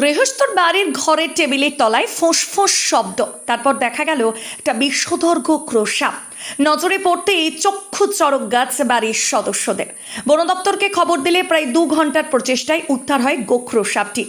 গৃহস্থর বাড়ির ঘরের টেবিলের তলায় ফোঁস শব্দ। তারপর দেখা গেল একটা বিশ্বধর্ঘ ক্রোশা নজরে পড়তেই চক্ষু চরক গাছ বাড়ির সদস্যদের। বন দপ্তরকে খবর দিলে প্রায় দু ঘণ্টার প্রচেষ্টায় উদ্ধার হয় গোখরো সাপটি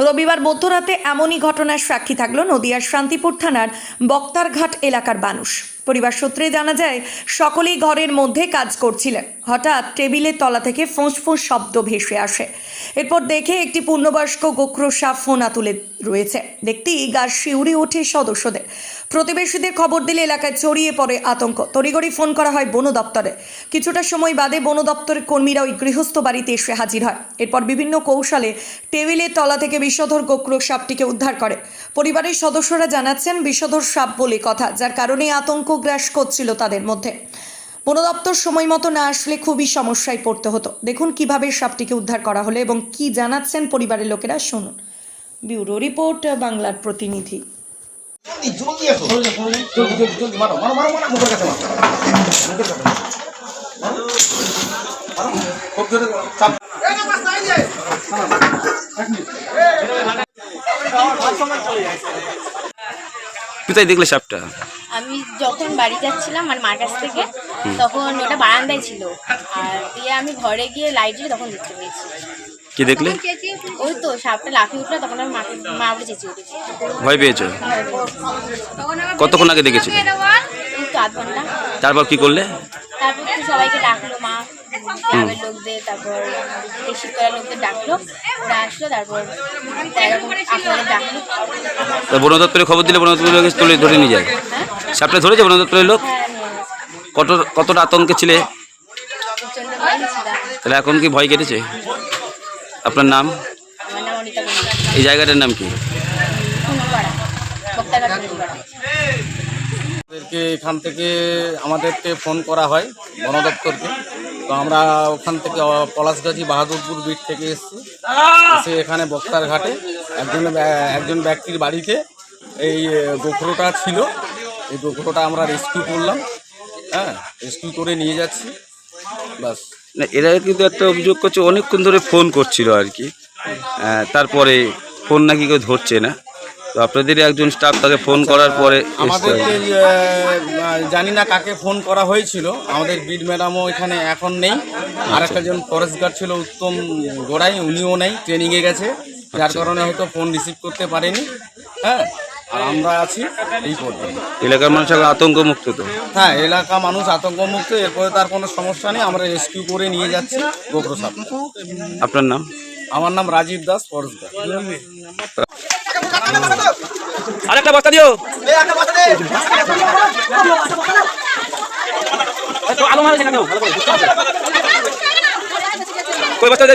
রবিবার মধ্যরাতে এমনই ঘটনার সাক্ষী থাকল নদিয়ার শান্তিপুর থানার বক্তারঘাট এলাকার মানুষ। পরিবার সূত্রে জানা যায়, সকলেই ঘরের মধ্যে কাজ করছিলেন। হঠাৎ টেবিলের তলা থেকে ফোঁস ফোঁস শব্দ ভেসে আসে। এরপর দেখে একটি পূর্ণবয়স্ক গোক্র সাপ ফোনা তুলে রয়েছে। দেখতেই গা শিউরে ওঠে সদস্যদের। প্রতিবেশীদের খবর দিলে এলাকায় ছড়িয়ে পড়ে আতঙ্ক। তড়িঘড়ি ফোন করা হয় বন দপ্তরে। কিছুটা সময় বাদে বন দপ্তরের কর্মীরা ওই গৃহস্থ বাড়িতে এসে হাজির হয়। এরপর বিভিন্ন কৌশলে টেবিলের তলা থেকে বিষধর গোক্র সাপটিকে উদ্ধার করে। পরিবারের সদস্যরা জানাচ্ছেন বিষধর সাপ বলে কথা, যার কারণে আতঙ্ক গ্রাস করছিল তাদের মধ্যে। বন দপ্তর সময় মতো না আসলে খুবই সমস্যায় পড়তে হতো। দেখুন কীভাবে সাপটিকে উদ্ধার করা হলো এবং কি জানাচ্ছেন পরিবারের লোকেরা, শুনুন। ব্যুরো রিপোর্ট, বাংলার প্রতিনিধি। জলদি এসো জলদি জলদি জলদি মারো মারো মারো মারো মুখের কাছে মারো মুখের কাছে মারো মারো মারো খুব জোরে চাপ কোথায় দেখলে সাপটা? আমি যখন বাড়ি যাচ্ছিলাম মানে মার কাছ থেকে তখন ওটা বারান্দায় ছিল। আর দিয়ে আমি ঘরে গিয়ে লাইট দিয়ে তখন দেখতে পেয়েছি। কি দেখলে? ওই তো সাপটা লাফিয়ে উঠল তখন আমি মাকে মা বলে চেঁচিয়ে উঠেছি। ভয় পেয়েছ? কতক্ষণ আগে দেখেছিলে? এই তো আধ ঘণ্টা। তারপর কি করলে? তারপর তো সবাইকে ডাকলো মা। গ্রামের লোকদের তারপর শীতকালের লোকদের ডাকলো ওরা আসলো তারপর আপনাদের ডাকলো। তা বন দপ্তরে খবর দিলে বন দপ্তরের লোক তুলে ধরে নিয়ে যায়। হ্যাঁ? সাপটা ধরেছে বন দপ্তরের লোক? হ্যাঁ কত কতটা আতঙ্কে ছিলে? তাহলে এখন কি ভয় কেটেছে? আপনার নাম? আমার নাম অনিতা মন্দির এই জায়গাটার নাম কি? এখান থেকে আমাদেরকে ফোন করা হয় বন দপ্তরকে তো আমরা ওখান থেকে আহ, পলাশগাছি বাহাদুরপুর বিট থেকে এসেছি। এসে এখানে বক্তার ঘাটে একজন একজন ব্যক্তির বাড়িতে এই গোখরোটা ছিল। এই গোখরোটা আমরা রেস্কিউ করলাম। হ্যাঁ রেস্কিউ করে নিয়ে যাচ্ছি। বাস না এরা কিন্তু একটা অভিযোগ করছে অনেকক্ষণ ধরে ফোন করছিল আর কি। হ্যাঁ, তারপরে ফোন নাকি কেউ ধরছে না। তো আপনাদের একজন স্টাফ তাকে ফোন করার পরে কি। জানি না কাকে ফোন করা হয়েছিল আমাদের বিড ম্যাডামও এখানে এখন নেই। আর একটা জন ফরেস্ট গার্ড ছিল উত্তম গোড়াই উনিও নেই ট্রেনিংয়ে গেছে। যার কারণে হয়তো ফোন রিসিভ করতে পারেনি। হ্যাঁ আর আমরা আছি এই পর্যন্ত। এলাকার মানুষ এখন আতঙ্ক মুক্ত তো? হ্যাঁ এলাকা মানুষ আতঙ্কমুক্ত এরপরে তার কোনো সমস্যা নেই। আমরা রেস্কিউ করে নিয়ে যাচ্ছি গোপ্র সাপ আপনার নাম? আমার নাম রাজীব দাস ফরেস্ট গার্ড আরেকটা বস্তা দিও। আলো মারা কই বস্তা